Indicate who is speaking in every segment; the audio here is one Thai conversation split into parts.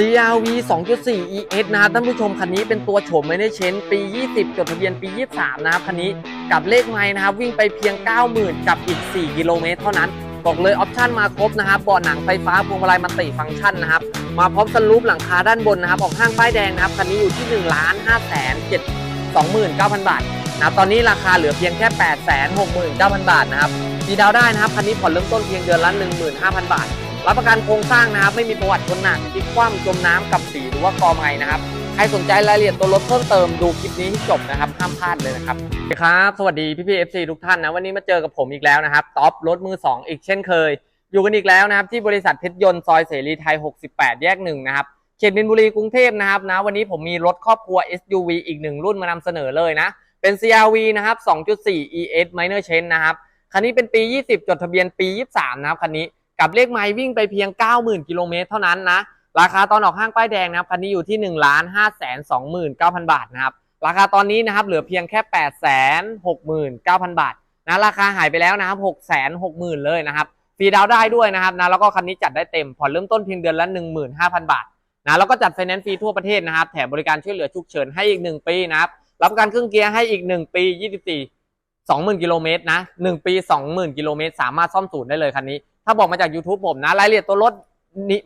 Speaker 1: CRV 2.4 ES นะครับท่านผู้ชมคันนี้เป็นตัวโฉมไม่ได้เชนปี 20 จดทะเบียนปี 23 นะครับคันนี้กับเลขไม้นะครับวิ่งไปเพียง 90,000 กับอีก 4 กิโลเมตรเท่านั้นบอกเลยออปชั่นมาครบนะครับเบาะหนังไฟฟ้าพวงมาลัยมัลติฟังก์ชันนะครับมาพร้อมสลูปหลังคาด้านบนนะครับออกห้างป้ายแดงนะครับคันนี้อยู่ที่ 1,572,900 บาทนะครับตอนนี้ราคาเหลือเพียงแค่ 8 6 9 0 0 0 บาทนะครับดีดาวได้นะครับคันนี้ผ่อนเริ่มต้นเพียงเดือนละ15,000 บาท รับประกันโครงสร้างนะครับ ไม่มีประวัติชนหนักพลิกคว่ำจมน้ำกับสีหรือว่ากอไม้นะครับ ใครสนใจรายละเอียดตัวรถเพิ่มเติมดูคลิปนี้ให้จบนะครับ ห้ามพลาดเลยนะครับสวัสดีครับ สวัสดีพี่พีเอฟซีทุกท่านนะวันนี้มาเจอกับผมอีกแล้วนะครับท็อปรถมือ 2 อีกเช่นเคย อยู่กันอีกแล้วนะครับที่บริษัทเพชรยนต์ซอยเสรีไทย 68 แยกหนึ่งนะครับเขตมินบุรีกรุงเทพนะครับนะวันนี้ผมมีรถครอบครัว SUV อีกหนึ่งรุ่นมานำเสนอเลยนะเป็น CRV นะครับ 2.4 ES Minor Change นะครับคันนี้เป็นปี 20 จดทะเบียนปี 23 นะครับคันนี้ กับเลขไม้วิ่งไปเพียง 90,000 กิโลเมตรเท่านั้นนะ ราคาตอนออกห้างป้ายแดงนะครับคันนี้อยู่ที่ 1 5 2 9 0 0 0 บาทนะครับ ราคาตอนนี้นะครับเหลือเพียงแค่ 8 6 9 0 0 0 บาทนะราคาหายไปแล้วนะครับ 6 6 0 0 0 0 เลยนะครับฟรีดาวน์ได้ด้วยนะครับนะแล้วก็คันนี้จัดได้เต็มผ่อนเริ่มต้นเพียงเดือนละ 15,000 บาทนะแล้วก็จัดไฟแนนซ์ฟรีทั่วประเทศนะครับแถมบริการช่วยเหลือฉุกเฉินให้อีก 1 ปีนะครับรับประกันเครื่องเกียร์ให้อีก 1 ปี 24 20,000 กิโลเมตรนะ 1 ปี 20,000 กิโลเมตร สามารถซ่อมศูนย์ได้เลยคันนี้ ถ้าบอกมาจาก YouTube ผมนะรายละเอียดตัวรถ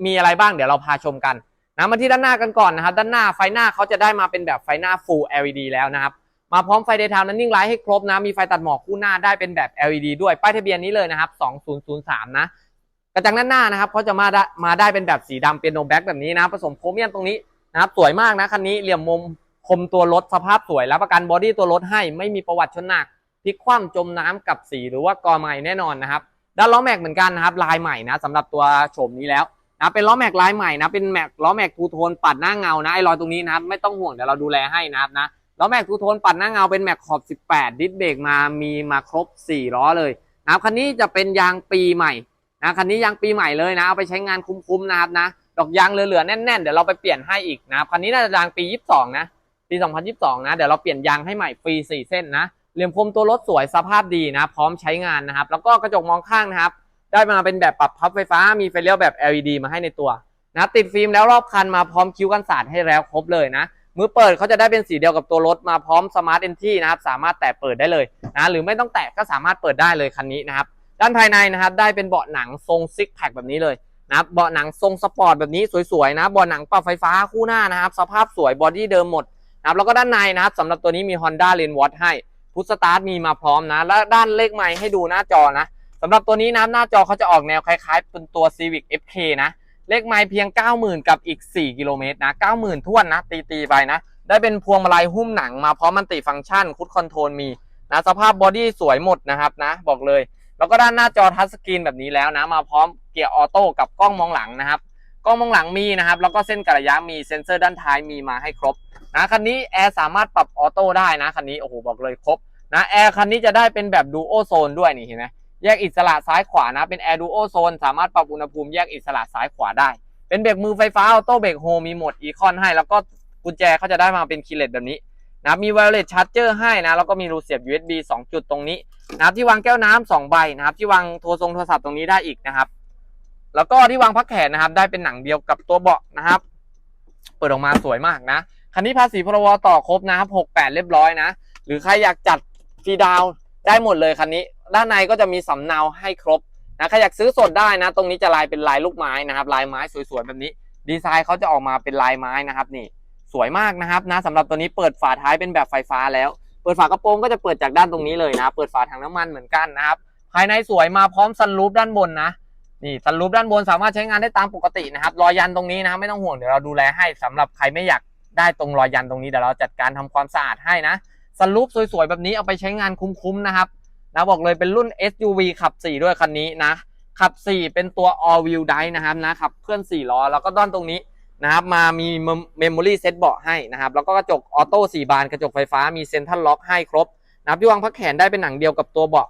Speaker 1: มีอะไรบ้างเดี๋ยวเราพาชมกันนะมาที่ด้านหน้ากันก่อนนะครับด้านหน้าไฟหน้าเขาจะได้มาเป็นแบบไฟหน้า Full LED แล้วนะครับมาพร้อมไฟ Daytime Running Light ให้ครบนะมีไฟตัดหมอกคู่หน้าได้เป็นแบบ LED ด้วยป้ายทะเบียนนี้เลยนะครับ 2003 นะกระจังด้านหน้านะครับเขาจะมาได้มาได้เป็นแบบสีดำเป็นโนแบ็กแบบนี้นะผสมโครเมียมตรงนี้นะครับสวยมากนะคันนี้เหลี่ยมมุมคมตัวรถสภาพสวยรับประกันบอดี้ตัวรถให้ไม่มีประวัติชนหนักพลิกคว่ำจมน้ำกับสีหรือว่ากอไม้แน่นอนนะครับ ด้านล้อแม็กเหมือนกันนะครับลายใหม่นะสำหรับตัวโฉมนี้แล้วนะเป็นล้อแม็กลายใหม่นะเป็นแม็กล้อแม็กทูโทนปัดหน้าเงานะไอ้รอยตรงนี้นะครับไม่ต้องห่วงเดี๋ยวเราดูแลให้นะครับนะล้อแม็กทูโทนปัดหน้าเงาเป็นแม็กขอบ 18 ดิสเบรกมามีมาครบ 4 ล้อเลยนะครับคันนี้จะเป็นยางปีใหม่นะคันนี้ยางปีใหม่เลยนะเอาไปใช้งานคุ้มๆนะครับนะดอกยางเหลือๆแน่นๆเดี๋ยวเราไปเปลี่ยนให้อีกนะครับคันนี้น่าจะยางปี 22 นะปี 2022 นะเดี๋ยวเราเปลี่ยนยางให้ใหม่ฟรี4เส้นนะ เหลี่ยมคมตัวรถสวยสภาพดีนะพร้อมใช้งานนะครับ แล้วก็กระจกมองข้างนะครับ ได้มาเป็นแบบปรับพับไฟฟ้ามีไฟเลี้ยวแบบ LED มาให้ในตัวนะติดฟิล์มแล้วรอบคันมาพร้อมคิ้วกันสาดให้แล้วครบเลยนะมือเปิดเขาจะได้เป็นสีเดียวกับตัวรถมาพร้อมสมาร์ทเอนที่นะครับสามารถแตะเปิดได้เลยนะหรือไม่ต้องแตะก็สามารถเปิดได้เลยคันนี้นะครับด้านภายในนะครับได้เป็นเบาะหนังทรงซิกแพคแบบนี้เลยนะครับเบาะหนังทรงสปอร์ตแบบนี้สวยๆนะเบาะหนังปรับไฟฟ้าคู่หน้านะครับ สภาพสวยบอดี้เดิมหมดนะครับแล้วก็ด้านในนะครับสำหรับตัวนี้มี Honda l a n w a t ให้ พุทสตาร์ทมีมาพร้อมนะ และด้านเลขไม้ให้ดูหน้าจอนะสำหรับตัวนี้นะหน้าจอเขาจะออกแนวคล้ายๆ เป็นตัว Civic FK นะ เลขไมล์เพียง 90,000 กับอีก 4 กิโลเมตรนะ 90,000ท้วนนะ ตีๆไปนะ ได้เป็นพวงมาลัยหุ้มหนังมาพร้อมมันติฟังก์ชันคุดคอนโทรลมีนะสภาพบอดี้สวยหมดนะครับนะ บอกเลย แล้วก็ด้านหน้าจอทัชสกรีนแบบนี้แล้วนะ มาพร้อมเกียร์ออโต้กับกล้องมองหลังนะครับ กล้องมองหลังมีนะครับ แล้วก็เส้นกระยะมีเซ็นเซอร์ด้านท้ายมีมาให้ครบนะคันนี้แอร์สามารถปรับออโต้ได้นะคันนี้โอ้โหบอกเลยครบนะแอร์คันนี้จะได้เป็นแบบดูโอโซนด้วยนี่เห็นไหมแยกอิสระซ้ายขวานะเป็น Air Duo Zone สามารถปรับอุณหภูมิแยกอิสระซ้ายขวาได้ เป็นเบรกมือไฟฟ้าออโต้เบรกโฮมีโหมดอีคอนให้ แล้วก็กุญแจเขาจะได้มาเป็นคีย์เลสแบบนี้นะมี wireless charger ให้นะแล้วก็มีรูเสียบ USB 2 จุดตรงนี้นะครับที่วางแก้วน้ำสองใบนะครับที่วางโทรทรงโทรศัพท์ตรงนี้ได้อีกนะครับ แล้วก็ที่วางพักแขนนะครับ ได้เป็นหนังเดียวกับตัวเบาะนะครับ เปิดออกมาสวยมากนะ คันนี้ภาษีพรบต่อครบนะครับ68 เรียบร้อยนะ หรือใครอยากจัดฟรีดาวได้หมดเลยคันนี้ ด้านในก็จะมีสำเนาให้ครบนะใครอยากซื้อสดได้นะ ตรงนี้จะลายเป็นลายลูกไม้นะครับ ลายไม้สวยๆแบบนี้ ดีไซน์เขาจะออกมาเป็นลายไม้นะครับ นี่ สวยมากนะครับนะสำหรับตัวนี้เปิดฝาท้ายเป็นแบบไฟฟ้าแล้ว เปิดฝากระโปรงก็จะเปิดจากด้านตรงนี้เลยนะ เปิดฝาถังน้ำมันเหมือนกันนะครับ ภายในสวยมาพร้อมซันรูฟด้านบนนะ นี่ซันรูฟด้านบนสามารถใช้งานได้ตามปกตินะครับ รอยยันตรงนี้นะไม่ต้องห่วงเดี๋ยวเราดูแลให้สำหรับใครไม่อยากได้ตรงรอยยันตรงนี้เดี๋ยวเราจัดการทำความสะอาดให้นะซันรูฟสวยๆ แบบนี้เอาไปใช้งานคุ้มๆนะครับนะบอกเลยเป็นรุ่น SUV ขับ 4 ด้วยคันนี้นะขับ 4 เป็นตัว all wheel drive นะครับนะขับเคลื่อน4ล้อแล้วก็ด้านตรงนี้นะครับมามี memory set เบาะให้นะครับแล้วก็กระจกออโต้4บานกระจกไฟฟ้ามีเซ็นทรัลล็อกให้ครบนะครับที่วางพักแขนได้เป็นหนังเดียวกับตัวเบาะ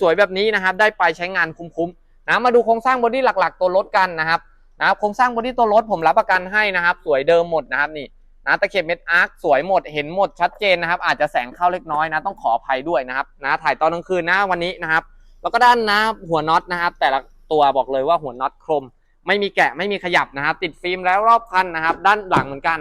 Speaker 1: สวยๆ แบบนี้นะครับได้ไปใช้งานคุ้มๆ นะมาดูโครงสร้างบอดี้หลักๆ ตัวรถกันนะครับนะครับโครงสร้างบอดี้ตัวรถผมรับประกันให้นะครับ สวยเดิมหมดนะครับนี่นะตะเข็บเม็ดอาร์คสวยหมดเห็นหมดชัดเจนนะครับ อาจจะแสงเข้าเล็กน้อยนะ ต้องขออภัยด้วยนะครับนะถ่ายตอนกลางคืนนะวันนี้นะครับ แล้วก็ด้านนะหัวน็อตนะครับ แต่ละตัวบอกเลยว่าหัวน็อตคม ไม่มีแกะไม่มีขยับนะครับ ติดฟิล์มแล้วรอบคันนะครับ ด้านหลังเหมือนกัน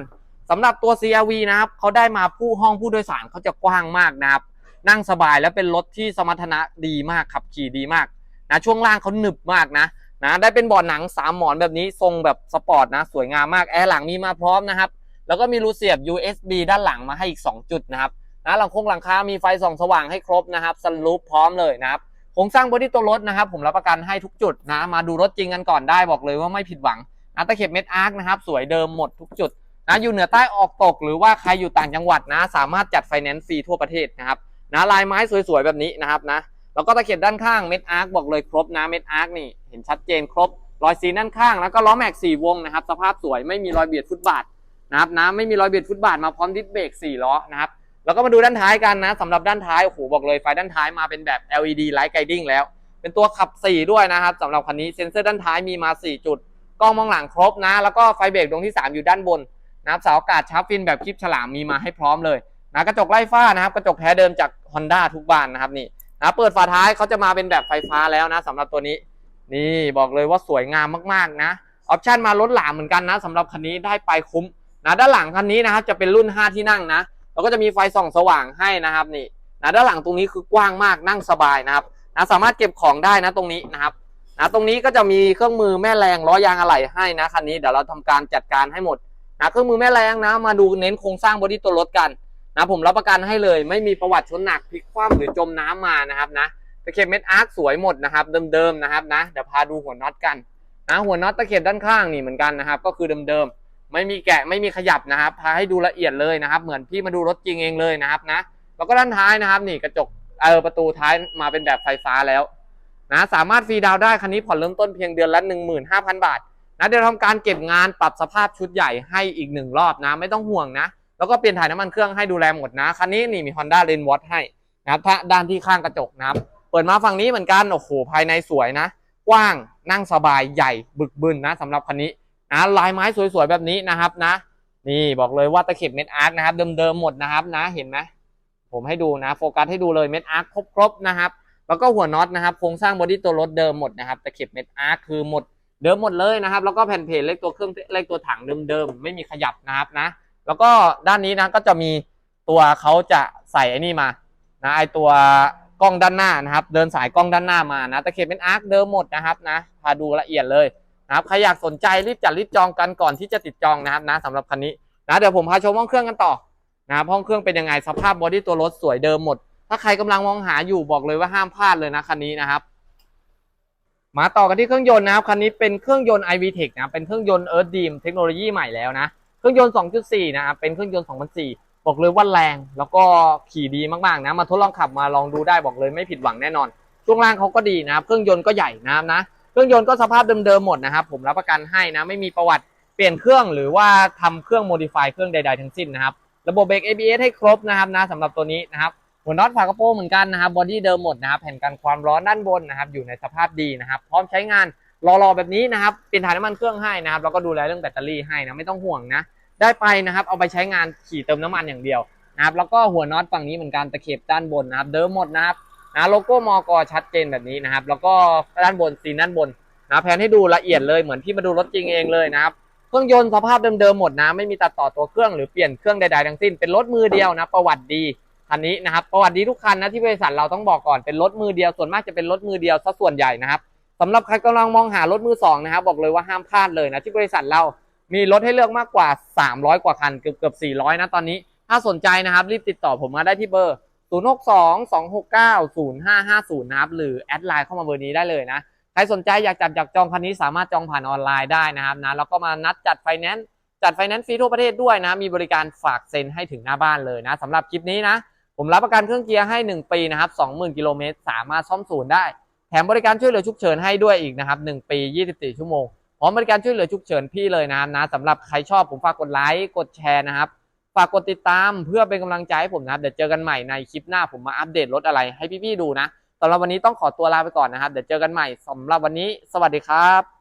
Speaker 1: สำหรับตัว CRV นะครับเขาได้มาผู้ห้องผู้โดยสารเขาจะกว้างมากนะครับ นั่งสบายและเป็นรถที่สมรรถนะดีมากขับขี่ดีมาก นะช่วงล่างเขาหนึบมากนะนะได้เป็นเบาะหนังสามหมอนแบบนี้ทรงแบบสปอร์ตนะสวยงามมากแอร์หลังมีมาพร้อมนะครับแล้วก็มีรูเสียบ USB ด้านหลังมาให้อีก 2 จุดนะครับนะหลังคงหลังคา มีไฟส่องสว่างให้ครบนะครับสลูปพร้อมเลยนะครับโครงสร้างบอดี้ตัวรถนะครับ ผมรับประกันให้ทุกจุดนะ มาดูรถจริงกันก่อนได้บอกเลยว่าไม่ผิดหวังนะตะเข็บเม็ดอาร์คนะครับ สวยเดิมหมดทุกจุดนะอยู่เหนือใต้ออกตก หรือว่าใครอยู่ต่างจังหวัดนะ สามารถจัดไฟแนนซ์ฟรีทั่วประเทศนะครับนะลายไม้สวยๆแบบนี้นะครับนะ แล้วก็ตะเข็บด้านข้างเม็ดอาร์คบอกเลยครบนะเม็ดอาร์คนี่เห็นชัดเจนครบรอยซีนด้านข้างแล้วก็ล้อแม็กสี่วงนะครับ สภาพสวยไม่มีรอยเบียดฟุตบาทนะครับนะไม่มีรอยเบียดฟุตบาทมาพร้อมดิสเบรกสี่ล้อนะครับแล้วก็มาดูด้านท้ายกันนะสำหรับด้านท้ายโอ้โหบอกเลยไฟด้านท้ายมาเป็นแบบ LED Light Guiding แล้ว เป็นตัวขับ 4 ด้วยนะครับสำหรับคันนี้เซ็นเซอร์ด้านท้ายมีมา 4 จุดกล้องมองหลังครบนะ แล้วก็ไฟเบรกดวงที่ 3 อยู่ด้านบนนะครับเสาอากาศชาร์ปฟินแบบคลิปฉลามมีมาให้พร้อมเลยนะกระจกไล่ฟ้านะครับกระจกแท้เดิมจาก Honda ทุกบานนะครับนี่ นะเปิดฝาท้ายเขาจะมาเป็นแบบไฟฟ้าแล้วนะสำหรับตัวนี้ นี่บอกเลยว่าสวยงามมากๆนะออปชั่นมาลดหลามเหมือนกันนะสำหรับคันนี้ได้ไปคุ้มนะด้านหลังคันนี้นะครับจะเป็นรุ่น 5 ที่นั่งนะแล้วก็จะมีไฟส่องสว่างให้นะครับนี่นะด้านหลังตรงนี้คือกว้างมากนั่งสบายนะครับนะสามารถเก็บของได้นะตรงนี้นะครับนะตรงนี้ก็จะมีเครื่องมือแม่แรงล้อยางอะไหล่ให้นะคันนี้เดี๋ยวเราทำการจัดการให้หมดนะเครื่องมือแม่แรงนะ มาดูเน้นโครงสร้างบอดี้ตัวรถกัน นะผมรับประกันให้เลยไม่มีประวัติชนหนักพลิกคว่ำหรือจมน้ำมานะครับนะตะเข็บเม็ดอาร์คสวยหมดนะครับเดิมๆนะครับนะเดี๋ยวพาดูหัวน็อตกันนะหัวน็อตตะเข็บด้านข้างนี่เหมือนกันนะครับ ก็คือเดิมๆไม่มีแกะไม่มีขยับนะครับพาให้ดูละเอียดเลยนะครับ เหมือนพี่มาดูรถจริงเองเลยนะครับนะแล้วก็ด้านท้ายนะครับ นี่กระจกเออประตูท้ายมาเป็นแบบไฟฟ้าแล้วนะสามารถฟรีดาวได้คันนี้ผ่อนเริ่มต้นเพียงเดือนละ 15,000 บาทนะเดี๋ยวทำการเก็บงานปรับสภาพชุดใหญ่ให้อีกหนึ่งรอบนะ ไม่ต้องห่วงนะ แล้วก็เปลี่ยนถ่ายน้ำมันเครื่องให้ดูแลหมดนะคันนี้นี่มี Honda r a i n w a t ให้นะครับถ้าด้านที่ข้างกระจกนะครับเปิดมาฝั่งนี้เหมือนกันโอ้โหภายในสวยนะ กว้างนั่งสบายใหญ่บึกบึนนะสำหรับคันนี้นะลายไม้สวยๆแบบนี้นะครับนะ นี่บอกเลยว่าตะเข็บเม็ดอาร์คนะครับเดิมๆหมดนะครับนะเห็นไหมผมให้ดูนะโฟกัสให้ดูเลยเม็ดอาร์คครบๆนะครับแล้วก็หัวน็อตนะครับโครงสร้างบอดี้ตัวรถเดิมหมดนะครับตะเข็บเม็ดอาร์คคือหมดเดิมหมดเลยนะครับ แล้วก็แผ่นเพจเลขตัวเครื่องเลขตัวถังเดิมๆไม่มีขยับนะครับนะ แล้วก็ด้านนี้นะก็จะมีตัวเขาจะใส่ไอ้นี่มานะไอตัวกล้องด้านหน้านะครับ เดินสายกล้องด้านหน้ามานะตะเข็บเป็นอาร์คเดิมหมดนะครับนะพาดูละเอียดเลยนะครับใครอยากสนใจรีบจัดรีบจองกันก่อนที่จะติดจองนะครับนะสำหรับคันนี้นะเดี๋ยวผมพาชมห้องเครื่องกันต่อนะครับห้องเครื่องเป็นยังไงสภาพบอดี้ตัวรถสวยเดิมหมด ถ้าใครกำลังมองหาอยู่บอกเลยว่าห้ามพลาดเลยนะคันนี้นะครับ มาต่อกันที่เครื่องยนต์นะครับคันนี้เป็นเครื่องยนต์ iVTEC นะเป็นเครื่องยนต์ Earth Dream เทคโนโลยีใหม่แล้วนะ เครื่องยนต์ 2.4 นะครับ เป็นเครื่องยนต์ 2004 บอกเลยว่าแรง แล้วก็ขี่ดีมากๆนะ มาทดลองขับมาลองดูได้บอกเลยไม่ผิดหวังแน่นอน ช่วงล่างเขาก็ดีนะครับ เครื่องยนต์ก็ใหญ่นะครับนะ เครื่องยนต์ก็สภาพเดิมๆหมดนะครับ ผมรับประกันให้นะ ไม่มีประวัติเปลี่ยนเครื่องหรือว่าทำเครื่องโมดิฟายเครื่องใด ๆ ทั้งสิ้นนะครับ ระบบเบรก ABS ให้ครบนะครับนะสำหรับตัวนี้นะครับ หัวน็อตฝากระโปรงเหมือนกันนะครับ บอดี้เดิมหมดนะครับ แผ่นกันความร้อนด้านบนนะครับ อยู่ในสภาพดีนะครับ พร้อมใช้งาน รอๆแบบนี้นะครับเปลี่ยนถ่ายน้ำมันเครื่องให้นะครับแล้วก็ดูแลเรื่องแบตเตอรี่ให้นะไม่ต้องห่วงนะ ได้ไปนะครับเอาไปใช้งานขี่เติมน้ำมันอย่างเดียวนะครับแล้วก็หัวน็อตฝั่งนี้เหมือนกันตะเข็บด้านบนนะครับ เดิมหมดนะครับนะโลโก้มอกอชัดเจนแบบนี้นะครับ แล้วก็ด้านบนซีนด้านบนนะแผนให้ดูละเอียดเลยเหมือนที่มาดูรถจริงเองเลยนะครับเครื่องยนต์สภาพเดิมๆหมดนะไม่มีตัดต่อตัวเครื่องหรือเปลี่ยนเครื่องใดๆทั้งสิ้นเป็นรถมือเดียวนะ ประวัติดีคันนี้นะครับประวัติดีทุกคันนะที่บริษัทเราต้องบอกก่อนเป็นรถมือเดียวส่วนมากจะเป็นรถมือเดียวซะส่วนใหญ่นะครับ สำหรับใครกำลังมองหารถมือสองนะครับบอกเลยว่าห้ามพลาดเลยนะที่บริษัทเรามีรถให้เลือกมากกว่า 300 กว่าคันเกือบเกือบ400 นะตอนนี้ ถ้าสนใจนะครับรีบติดต่อผมมาได้ที่เบอร์ 062 269 0550 นะครับ หรือแอดไลน์เข้ามาเบอร์นี้ได้เลยนะ ใครสนใจอยากจัดอยากจองคันนี้สามารถจองผ่านออนไลน์ได้นะครับนะแล้วก็มานัดจัดไฟแนนซ์จัดไฟแนนซ์ฟรีทั่วประเทศด้วยนะ มีบริการฝากเซ็นให้ถึงหน้าบ้านเลยนะสำหรับคลิปนี้นะ ผมรับประกันเครื่องเกียร์ให้ 1 ปีนะครับ 20,000 กิโลเมตรสามารถซ่อมศูนย์ได้ ถมบริการช่วยเหลือฉุกเฉินให้ด้วยอีกนะครับ1ปี 24 ชั่วโมงพร้อมบริการช่วยเหลือฉุกเฉินพี่เลยนะครับนะสำหรับใครชอบผมฝากกดไลค์กดแชร์นะครับฝากกดติดตามเพื่อเป็นกำลังใจให้ผมนะครับเดี๋ยวเจอกันใหม่ในคลิปหน้าผมมาอัปเดตรถอะไรให้พี่ๆดูนะสำหรับวันนี้ต้องขอตัวลาไปก่อนนะครับเดี๋ยวเจอกันใหม่สำหรับวันนี้ สวัสดีครับ